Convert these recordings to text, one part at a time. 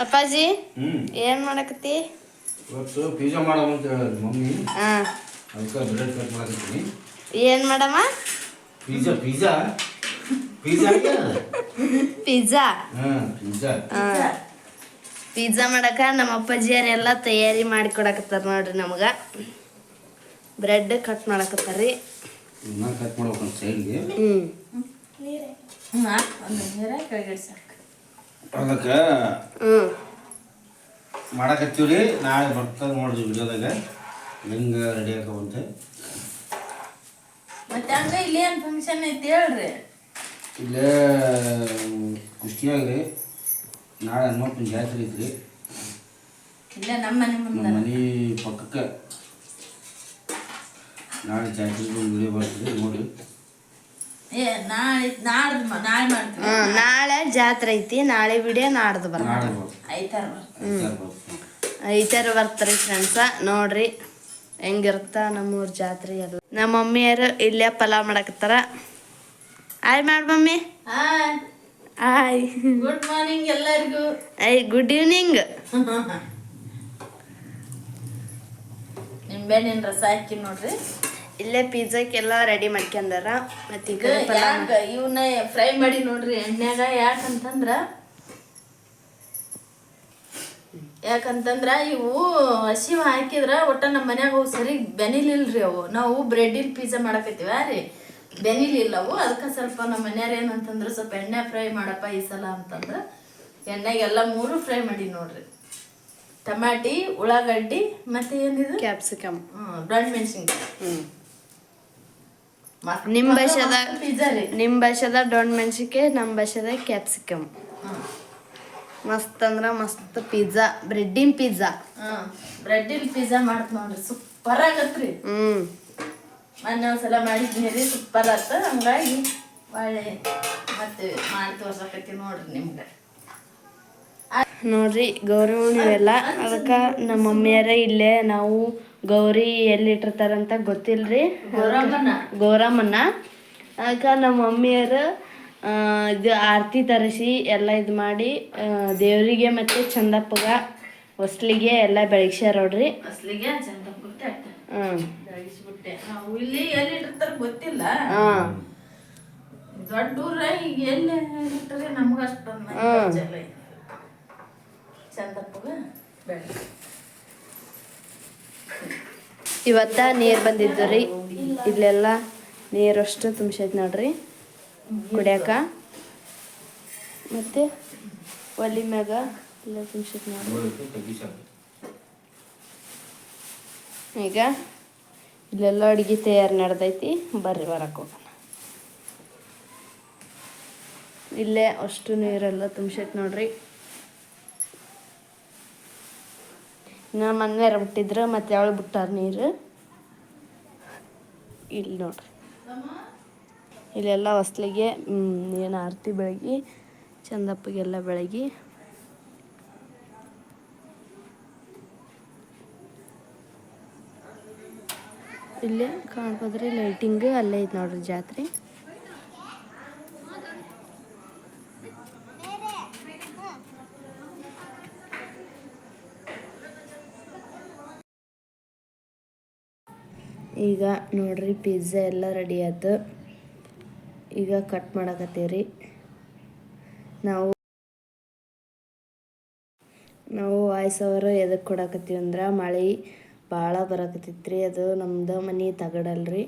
ಅಪ್ಪಾಜಿ ಏನ್ ಮಾಡಕತ್ತಿ? ಇವತ್ತು ಪಿಜ್ಜಾ ಮಾಡೋದು ಅಂತ ಹೇಳಿದ್ರು ಮಮ್ಮಿ. ಹಾ. ಅದಕ್ಕೆ ಬ್ರೆಡ್ ಕಟ್ ಮಾಡಕತ್ತೀನಿ. ಏನ್ ಮಾಡಮ್ಮ? ಪಿಜ್ಜಾ ಪಿಜ್ಜಾ ಪಿಜ್ಜಾ ಪಿಜ್ಜಾ ಹಾಂ ಪಿಜ್ಜಾ ಪಿಜ್ಜಾ ಮಾಡಕ ನಮ್ಮ ಅಪ್ಪಾಜಿಯರೆಲ್ಲ ತಯಾರಿ ಮಾಡಿ ಕೊಡಕತ್ತಾರ ನೋಡ್ರಿ ನಮಗ. ಬ್ರೆಡ್ ಕಟ್ ಮಾಡಕತ್ತಾರ್ರಿ. ರೀ ಕಟ್ ಮಾಡ್ಬೇಕು ಸೈಡ್ಗೆ ಹ್ಮ್. ಒಂದು ನೀರ ಕೆಳಗಡೆ ಸಾಕು ಅದಕ್ಕೆ ಮಾಡಕತ್ತೀವಿ ರೀ ನಾಳೆ ಬರ್ತದೆ ನೋಡ್ರಿ ವಿಡಿಯೋದಾಗ. ಹೆಂಗೆ ರೆಡಿ ಆಕವಂತೆ ಮತ್ತೆ ಹಂಗ ಇಲ್ಲಿ ಏನು ಫಂಕ್ಷನ್ ಐತಿ ಹೇಳ್ರಿ. ಇಲ್ಲೇ ಕುಷ್ಟಿಯಾಗ್ರಿ. ನಾಳೆ ಹನುಮಪ್ಪನ ಜಾತ್ರೆ ಐತ್ರಿ. ಇಲ್ಲ ನಮ್ಮ ಮನೆ ನಮ್ಮ ಮುಂದೆ ಮನೆ ಪಕ್ಕಕ್ಕೆ. ನಾಳೆ ಜಾತ್ರೆ ವಿಡಿಯೋ ಬರ್ತದೆ ನೋಡಿ ನಾಳೆ ಜಾತ್ರೆ ಐತಿ ನಾಳೆ ವಿಡಿಯೋ ನಾಡ್ದು ಬರ್ತಾರೆ ಐತಾರ ಬರ್ತಾರೆ ಬರ್ತದೆ ಐತಾರ ಬರ್ತಾರಿ ಫ್ರೆಂಡ್ಸ ನೋಡ್ರಿ ಹೆಂಗಿರುತ್ತ ನಮ್ಮೂರ ಜಾತ್ರೆ ಎಲ್ಲ. ನಮ್ಮ ಮಮ್ಮಿಯರು ಇಲ್ಲೇ ಪಲಾವ್ ಮಾಡಕತ್ತಾರ. ಆಯ್ ಮಾಡ್ ಮಮ್ಮಿ. ಹಾಯ್. ಆಯ್ ಗುಡ್ ಮಾರ್ನಿಂಗ್ ಎಲ್ಲರಿಗೂ. ಐ ಗುಡ್ ಈವ್ನಿಂಗ್ ರಸ ಹಾಕಿ ನೋಡ್ರಿ. ಇಲ್ಲೇ ಪಿಜ್ಜಾಕ್ಕೆಲ್ಲ ರೆಡಿ ಮಾಡ್ಕೊಂಡಾರ. ಮತ್ತೆ ಈಗ ಇವನ್ನ ಫ್ರೈ ಮಾಡಿ. ನೋಡ್ರಿ ಎಣ್ಣೆಗ ಯಾಕಂತಂದ್ರ? ಯಾಕಂತಂದ್ರ ಇವು ಹಸಿವು ಹಾಕಿದ್ರ ಒಟ್ಟ ನಮ್ಮ ಮನ್ಯಾಗ ಅವು ಸರಿ ಬೆನಿಲಿಲ್ರಿ ಅವು. ನಾವು ಬ್ರೆಡ್ಡಿನ ಪಿಜ್ಜಾ ಮಾಡಕತ್ತೀವ ರೀ. ಬೆನಿಲಿಲ್ಲ ಅವು. ಅದಕ್ಕೆ ಸ್ವಲ್ಪ ನಮ್ಮ ಮನ್ಯಾರ ಏನಂತಂದ್ರ ಸ್ವಲ್ಪ ಎಣ್ಣೆ ಫ್ರೈ ಮಾಡಪ್ಪ ಈ ಸಲ ಅಂತಂದ್ರ ಎಣ್ಣೆಗೆಲ್ಲ ಮೂರು ಫ್ರೈ ಮಾಡಿ ನೋಡ್ರಿ. ಟಮಾಟಿ ಉಳ್ಳಾಗಡ್ಡಿ ಮತ್ತೆ ಏನಿದು? ಕ್ಯಾಪ್ಸಿಕಮ್ ಹ್ಮ್ ಬ್ರಾಂಡ್ ಮೆಣಸಿನ್ಕಾಯಿ. ಹ್ಮ್. ನಿಮ್ ಭಾಷೆದ ಪಿಜ್ಜಾ ರೀ ನಿಮ್ ಭಾಷೆದ ಡೊಣ್ ಮೆಣಸಿಕೆ ನಮ್ಮ ಭಾಷೆದ ಕ್ಯಾಪ್ಸಿಕಮ್ ಮಸ್ತ್ ಅಂದ್ರ ಮಸ್ತ್ ಪಿಜ್ಜಾ ಬ್ರೆಡ್ಡಿನ ಪಿಜ್ಜಾ ಹ್ಮ್ ಬ್ರೆಡ್ಡಿಲ್ ಪಿಜ್ಜಾ ಮಾಡ್ತ ನೋಡ್ರಿ ಸೂಪರ್ ಆಗತ್ರಿ. ಹ್ಮ್. ಮೊನ್ನೆ ಒಂದ್ಸಲ ಮಾಡಿದ್ನಿ ರೀ ಸೂಪರ್ ಆತ. ಹಂಗಾಗಿ ಒಳ್ಳೆ ಮತ್ತೆ ಮಾಡಿ ತೋರ್ಸಕತ್ತಿ ನೋಡ್ರಿ ನಿಮ್ಗೆ. ನೋಡ್ರಿ ಗೌರವ ಹುಣ್ಣಿಮೆಲ್ಲ ಅದಕ್ಕೆ ನಮ್ಮ ಮಮ್ಮಿಯರ ಇಲ್ಲೇ ನಾವು ಗೌರಿ ಎಲ್ಲಿ ಇಟ್ಟಿರ್ತಾರಂತ ಗೊತ್ತಿಲ್ರಿ? ಗೌರಮ್ಮನ. ಅದಕ್ಕೆ ನಮ್ಮ ಮಮ್ಮಿಯರು ಇದು ಆರತಿ ತರಿಸಿ ಎಲ್ಲ ಇದು ಮಾಡಿ ದೇವರಿಗೆ ಮತ್ತು ಚಂದಪ್ಪಗ ಹೊಸ್ಲಿಗೆ ಎಲ್ಲ ಬೆಳಗ್ಸ್ಯಾರ ನೋಡ್ರಿ. ಚಂದಪ್ಪಗ ಚಂದ ಕೊಟ್ಟೆ ಹ್ಞೂ ಬೆಳಗಿಸ್ಬಿಟ್ಟೆ ನಾವು ಇಲ್ಲಿ ಎಲ್ಲಿ ಇಟ್ಟಿರ್ತಾರ ಗೊತ್ತಿಲ್ಲ ಹಾಂ ದೊಡ್ಡ ಊರ ಈಗ ಎಲ್ಲಿ ಇಟ್ಟರೆ ನಮ್ಗೆ ಅಷ್ಟೊಂದು ಜಲ ಚಂದಪ್ಪಗ ಬೆಳಗ್ಗೆ ಇವತ್ತ ನೀರು ಬಂದಿದ್ದು ರೀ. ಇಲ್ಲೆಲ್ಲ ನೀರು ಅಷ್ಟು ತುಂಬಿಸೈತೆ ನೋಡ್ರಿ. ಕುಡಿಯಾಕ. ಮತ್ತೆ ಒಲಿ ಮ್ಯಾಗ ಎಲ್ಲ ತುಂಬಿಸೈತೆ ನೋಡ್ರಿ. ಈಗ ಇಲ್ಲೆಲ್ಲ ಅಡುಗೆ ತಯಾರು ನಡೆದೈತಿ. ಬರ್ರಿ ಬರಕ್ಕೆ ಹೋಗೋಣ. ಇಲ್ಲೇ ಅಷ್ಟು ನೀರೆಲ್ಲ ತುಂಬಿಸೈತೆ ನೋಡ್ರಿ. ಇನ್ನು ಮನ್ಯಾರ ಬಿಟ್ಟಿದ್ರು, ಮತ್ತೆ ಅವಳು ಬಿಟ್ಟಾರ ನೀರು. ಇಲ್ಲಿ ನೋಡ್ರಿ. ಇಲ್ಲೆಲ್ಲ ಹೊಸ್ಲಿಗೆ ಏನು ಆರತಿ ಬೆಳಗಿ, ಚಂದಪ್ಪಗೆಲ್ಲ ಬೆಳಗಿ. ಇಲ್ಲೇ ಕಾಣ್ಬೋದ್ರಿ ಲೈಟಿಂಗ್ ಅಲ್ಲೇ ಐತೆ ನೋಡ್ರಿ ಜಾತ್ರೆ. ಈಗ ನೋಡ್ರಿ ಪಿಜ್ಜಾ ಎಲ್ಲ ರೆಡಿ ಆಯ್ತು ಈಗ ಕಟ್ ಮಾಡಕತ್ತೀವ್ರಿ. ನಾವು ನಾವು ವಾಯ್ಸ್ ಎದಕ್ಕೆ ಕೊಡಕತ್ತೀವಿ ಅಂದ್ರೆ ಮಳೆ ಭಾಳ ಬರಕತ್ತೈತ್ರಿ. ಅದು ನಮ್ದು ಮನೆ ತಗಡಲ್ರಿ.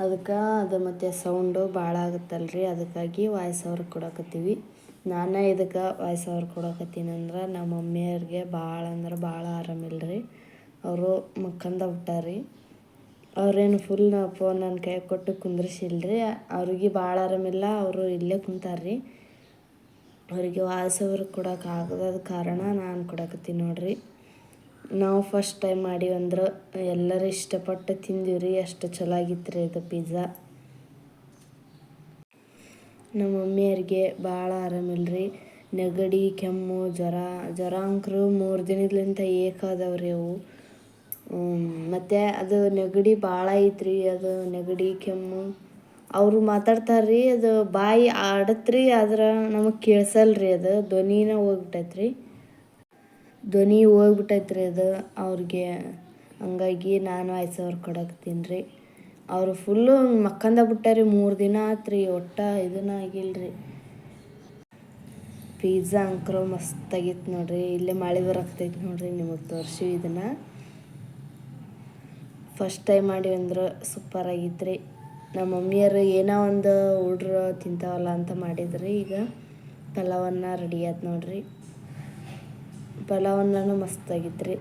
ಅದಕ್ಕೆ ಅದು ಮತ್ತು ಸೌಂಡು ಭಾಳ ಆಗುತ್ತಲ್ರಿ. ಅದಕ್ಕಾಗಿ ವಾಯ್ಸ್ ಅವ್ರಿಗೆ ಕೊಡಕತ್ತೀವಿ. ನಾನು ಇದಕ್ಕೆ ವಾಯ್ಸ್ ಅವ್ರು ಕೊಡಕತ್ತೀನಿ ಅಂದ್ರೆ ನಮ್ಮ ಮಮ್ಮಿಯವ್ರಿಗೆ ಭಾಳ ಅಂದ್ರೆ ಭಾಳ ಆರಾಮಿಲ್ರಿ. ಅವರು ಮಕ್ಕಂದ ಬಿಟ್ಟಾರಿ ಅವ್ರೇನು ಫುಲ್ ಫೋನ್ ನನ್ನ ಕೈ ಕೊಟ್ಟು ಕುಂದ್ರಿಸಿಲ್ರಿ. ಅವ್ರಿಗೆ ಭಾಳ ಆರಾಮಿಲ್ಲ, ಅವರು ಇಲ್ಲೇ ಕುಂತಾರ್ರಿ. ಅವರಿಗೆ ವಾಯ್ಸ್ ಓವರ್ ಕೊಡೋಕೆ ಆಗದ ಕಾರಣ ನಾನು ಕೊಡಕತ್ತೀನಿ ನೋಡ್ರಿ. ನಾವು ಫಸ್ಟ್ ಟೈಮ್ ಮಾಡೀವಂದ್ರೆ ಎಲ್ಲರೂ ಇಷ್ಟಪಟ್ಟು ತಿಂದೀವಿ ರೀ ಅಷ್ಟು ಚಲೋ ಆಗಿತ್ತು ರೀ ಇದು ಪಿಜ್ಜಾ ನಮ್ಮ ಮಮ್ಮಿಯರಿಗೆ ಭಾಳ ಆರಾಮಿಲ್ರಿ. ನೆಗಡಿ, ಕೆಮ್ಮು, ಜ್ವರ ಜ್ವರ ಅಂಕರು ಮೂರು ದಿನದಿಂದ ಏಕಾದವ್ರಿ ಅವು. ಮತ್ತು ಅದು ನೆಗಡಿ ಭಾಳ ಐತ್ರಿ, ಅದು ನೆಗಡಿ, ಕೆಮ್ಮು. ಅವರು ಮಾತಾಡ್ತಾರೆ ರೀ ಅದು ಬಾಯಿ ಆಡತ್ರಿ, ಆದ್ರೆ ನಮಗೆ ಕೇಳಿಸಲ್ರಿ ಅದು, ಧ್ವನಿನ ಹೋಗ್ಬಿಟ್ಟೈತ್ರಿ. ಧ್ವನಿ ಹೋಗ್ಬಿಟ್ಟೈತ್ರಿ ಅದು, ಅವ್ರಿಗೆ. ಹಂಗಾಗಿ ನಾನು ಐದು ಸಾವಿರ ಕೊಡಕತ್ತೀನಿ ರೀ. ಅವರು ಫುಲ್ಲು ಮಕ್ಕಂದ ಬಿಟ್ಟಾರಿ, ಮೂರು ದಿನ ಆತ್ರಿ, ಒಟ್ಟ ಇದನ್ನ ಆಗಿಲ್ರಿ. ಪಿಜ್ಜಾ ಅಂಕರು ಮಸ್ತಾಗಿತ್ತು ನೋಡ್ರಿ, ಇಲ್ಲೇ ಮಳೆ ಬರಕ್ತೈತೆ ನೋಡ್ರಿ, ನಿಮಗೆ ತೋರಿಸಿ ಇದನ್ನು. ಫಸ್ಟ್ ಟೈಮ್ ಮಾಡೀವಿ ಅಂದ್ರೆ ಸೂಪರ್ ಆಗಿತ್ರಿ ನಮ್ಮ ಮಮ್ಮಿಯರು ಏನೋ ಒಂದು ಹುಡ್ರು ತಿಂತಾವಲ್ಲ ಅಂತ ಮಾಡಿದ್ರಿ. ಈಗ ಪಲಾವನ್ನ ರೆಡಿ ಆಯ್ತು ನೋಡ್ರಿ. ಪಲಾವನ್ನೂ ಮಸ್ತಾಗಿತ್ತು ರೀ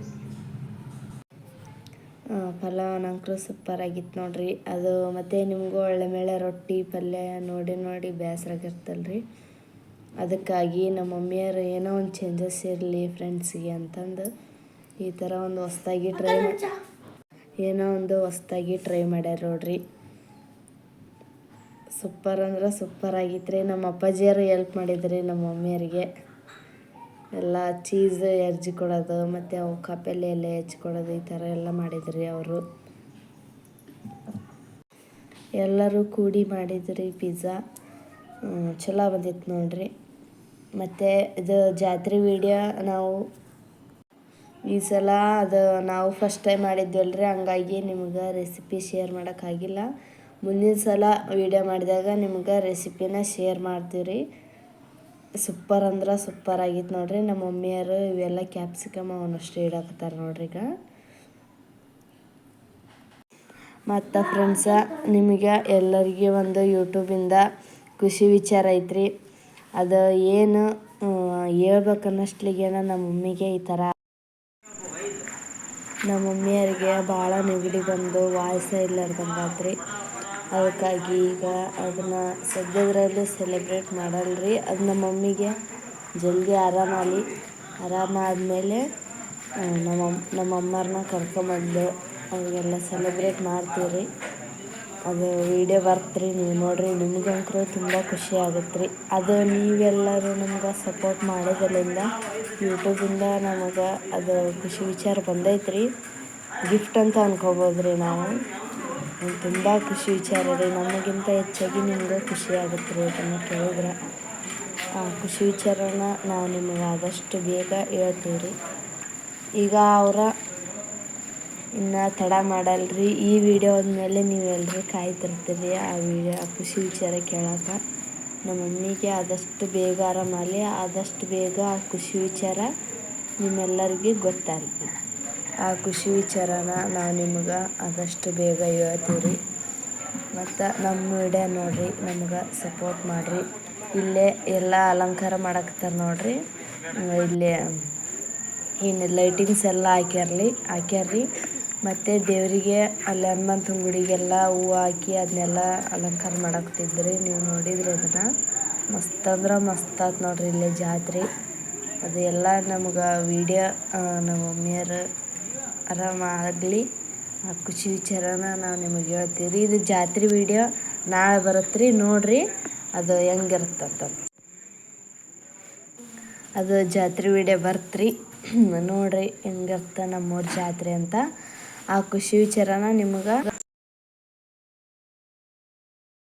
ಪಲಾವನಂಕರು ಸೂಪರ್ ಆಗಿತ್ತು ನೋಡ್ರಿ. ಅದು ಮತ್ತು ನಿಮಗೂ ಒಳ್ಳೆ ಮೇಳೆ ರೊಟ್ಟಿ ಪಲ್ಯ ನೋಡಿ ನೋಡಿ ಬೇಸರಾಗಿರ್ತಲ್ಲ ರೀ ಅದಕ್ಕಾಗಿ ನಮ್ಮ ಮಮ್ಮಿಯರು ಏನೋ ಒಂದು ಚೇಂಜಸ್ ಇರಲಿ ಫ್ರೆಂಡ್ಸಿಗೆ ಅಂತಂದು ಈ ಥರ ಒಂದು ಹೊಸ್ದಾಗಿ ಟ್ರೈ ಏನೋ ಒಂದು ಹೊಸ್ದಾಗಿ ಟ್ರೈ ಮಾಡ್ಯಾರ ನೋಡ್ರಿ. ಸೂಪರ್ ಅಂದ್ರೆ ಸೂಪರ್ ಆಗಿತ್ತು ರೀ ನಮ್ಮ ಅಪ್ಪಾಜಿಯರು ಹೆಲ್ಪ್ ಮಾಡಿದ್ರಿ ನಮ್ಮ ಮಮ್ಮಿಯರಿಗೆ ಎಲ್ಲ ಚೀಸ್ ಎರ್ಜಿ ಕೊಡೋದು, ಮತ್ತು ಅವು ಕಪೆಲೆ ಎಲ್ಲ ಹೆಚ್ಕೊಡೋದು ಈ ಥರ ಎಲ್ಲ ಮಾಡಿದ್ರಿ ಅವರು. ಎಲ್ಲರೂ ಕೂಡಿ ಮಾಡಿದ್ರಿ ಪಿಜ್ಜಾ ಚಲೋ ಬಂದಿತ್ತು ನೋಡ್ರಿ. ಮತ್ತು ಇದು ಜಾತ್ರೆ ವಿಡಿಯೋ ನಾವು ಈ ಸಲ ಅದು ನಾವು ಫಸ್ಟ್ ಟೈಮ್ ಮಾಡಿದ್ವಲ್ರಿ ಹಂಗಾಗಿ ನಿಮ್ಗೆ ರೆಸಿಪಿ ಶೇರ್ ಮಾಡೋಕ್ಕಾಗಿಲ್ಲ ಮುಂದಿನ ಸಲ ವಿಡಿಯೋ ಮಾಡಿದಾಗ ನಿಮ್ಗೆ ರೆಸಿಪಿನ ಶೇರ್ ಮಾಡ್ತೀವಿ ರೀ ಸೂಪರ್ ಅಂದ್ರೆ ಸೂಪರ್ ಆಗಿತ್ತು ನೋಡ್ರಿ. ನಮ್ಮ ಮಮ್ಮಿಯರು ಇವೆಲ್ಲ ಕ್ಯಾಪ್ಸಿಕಮ್ ಅವನಷ್ಟು ಇಡಾಕತ್ತಾರೆ ನೋಡ್ರಿ ಈಗ. ಮತ್ತು ಫ್ರೆಂಡ್ಸ ನಿಮಗೆ ಎಲ್ಲರಿಗೆ ಒಂದು ಯೂಟ್ಯೂಬಿಂದ ಖುಷಿ ವಿಚಾರ ಐತ್ರಿ. ಅದು ಏನು ಹೇಳ್ಬೇಕನ್ನಷ್ಟಲಿಗೆ ನಮ್ಮ ಮಮ್ಮಿಗೆ ಈ ಥರ ನಮ್ಮ ಮಮ್ಮಿಯರಿಗೆ ಭಾಳ ನೆಗಡಿ ಬಂದು ವಾಯ್ಸ ಇಲ್ಲಾರ್ದಂಗಾತ್ರಿ ಅದಕ್ಕಾಗಿ ಈಗ ಅದನ್ನು ಸದ್ಯದ್ರಲ್ಲಿ ಸೆಲೆಬ್ರೇಟ್ ಮಾಡಲ್ರಿ. ಅದು ನಮ್ಮ ಮಮ್ಮಿಗೆ ಜಲ್ದಿ ಆರಾಮಾಗಲಿ ಆರಾಮಾದಮೇಲೆ ನಮ್ಮ ನಮ್ಮ ಅಮ್ಮರನ್ನ ಕರ್ಕೊಂಬಂದು ಅವರಿಗೆಲ್ಲ ಸೆಲೆಬ್ರೇಟ್ ಮಾಡ್ತೀವಿ ರೀ ಅದು ವೀಡಿಯೋ ಬರ್ತ್ರಿ, ನೀವು ನೋಡಿರಿ ನಿಮ್ಗಂತೂ ತುಂಬ ಖುಷಿ ಆಗುತ್ತೆ ರೀ ಅದು ನೀವೆಲ್ಲರೂ ನಮ್ಗೆ ಸಪೋರ್ಟ್ ಮಾಡೋದರಿಂದ ಯೂಟ್ಯೂಬಿಂದ ನಮಗೆ ಅದು ಖುಷಿ ವಿಚಾರ ಬಂದೈತ್ರಿ. ಗಿಫ್ಟ್ ಅಂತ ಅನ್ಕೋಬೋದು ರೀ ನಾವು ತುಂಬ ಖುಷಿ ವಿಚಾರ ರೀ. ನಮಗಿಂತ ಹೆಚ್ಚಾಗಿ ನಿಮ್ಗೆ ಖುಷಿ ಆಗುತ್ತೆ ರೀ ಅದನ್ನು ಕೇಳಿದ್ರೆ. ಆ ಖುಷಿ ವಿಚಾರನ ನಾವು ನಿಮಗೆ ಆದಷ್ಟು ಬೇಗ ಹೇಳ್ತೀವಿ ರೀ ಈಗ ಅವರ ಇನ್ನು ತಡ ಮಾಡಲ್ರಿ. ಈ ವಿಡಿಯೋ ಆದಮೇಲೆ ನೀವೆಲ್ಲರೂ ಕಾಯ್ತಿರ್ತೀರಿ. ಆ ವಿಡಿಯೋ ಆ ಖುಷಿ ವಿಚಾರ ಕೇಳೋಕೆ ನಮ್ಮ ಮಮ್ಮಿಗೆ ಆದಷ್ಟು ಬೇಗ ಆರಾಮಲ್ಲಿ ಆದಷ್ಟು ಬೇಗ ಆ ಖುಷಿ ವಿಚಾರ ನಿಮ್ಮೆಲ್ಲರಿಗೆ ಗೊತ್ತಾಗಲಿ. ಆ ಖುಷಿ ವಿಚಾರನ ನಾವು ನಿಮ್ಗೆ ಆದಷ್ಟು ಬೇಗ ಹೇಳ್ತೀವಿ ಮತ್ತು ನಮ್ಮ ವಿಡಿಯೋ ನೋಡಿರಿ, ನಮ್ಗೆ ಸಪೋರ್ಟ್ ಮಾಡಿರಿ. ಇಲ್ಲೇ ಎಲ್ಲ ಅಲಂಕಾರ ಮಾಡಾಕತ್ತಾರೆ ನೋಡಿರಿ. ಇಲ್ಲೇ ಏನು ಲೈಟಿಂಗ್ಸ್ ಎಲ್ಲ ಹಾಕ್ಯಾರ್ಲಿ, ಹಾಕ್ಯಾರ್ರಿ. ಮತ್ತು ದೇವರಿಗೆ ಅಲ್ಲಿ ಹನುಮಂತನ ಗುಡಿಗೆಲ್ಲ ಹೂವು ಹಾಕಿ ಅದನ್ನೆಲ್ಲ ಅಲಂಕಾರ ಮಾಡಾಕ್ತಿದ್ರಿ ನೀವು ನೋಡಿದ್ರಿ ಅದನ್ನು. ಮಸ್ತ್ ಅಂದ್ರೆ ಮಸ್ತ್ ನೋಡ್ರಿ ಇಲ್ಲೇ ಜಾತ್ರೆ. ಅದು ಎಲ್ಲ ನಮ್ಗೆ ವೀಡಿಯೋ ನಮ್ಮ ಮಮ್ಮಿಯರು ಆರಾಮಾಗಲಿ ಆ, ಖುಷಿ ವಿಚಾರನ ನಾವು ನಿಮಗೆ ಹೇಳ್ತೀವಿ ರೀ ಇದು ಜಾತ್ರೆ ವೀಡಿಯೋ. ನಾಳೆ ಬರುತ್ತೆ ರೀ ನೋಡಿರಿ. ಅದು ಹೆಂಗಿರುತ್ತಂತ. ಅದು ಜಾತ್ರೆ ವಿಡಿಯೋ ಬರ್ತ್ರಿ. ನೋಡ್ರಿ ಹೆಂಗಿರ್ತ ನಮ್ಮೂರ ಜಾತ್ರೆ ಅಂತ. ಆ ಖುಷಿ ವಿಚಾರನ ನಿಮ್ಗೆ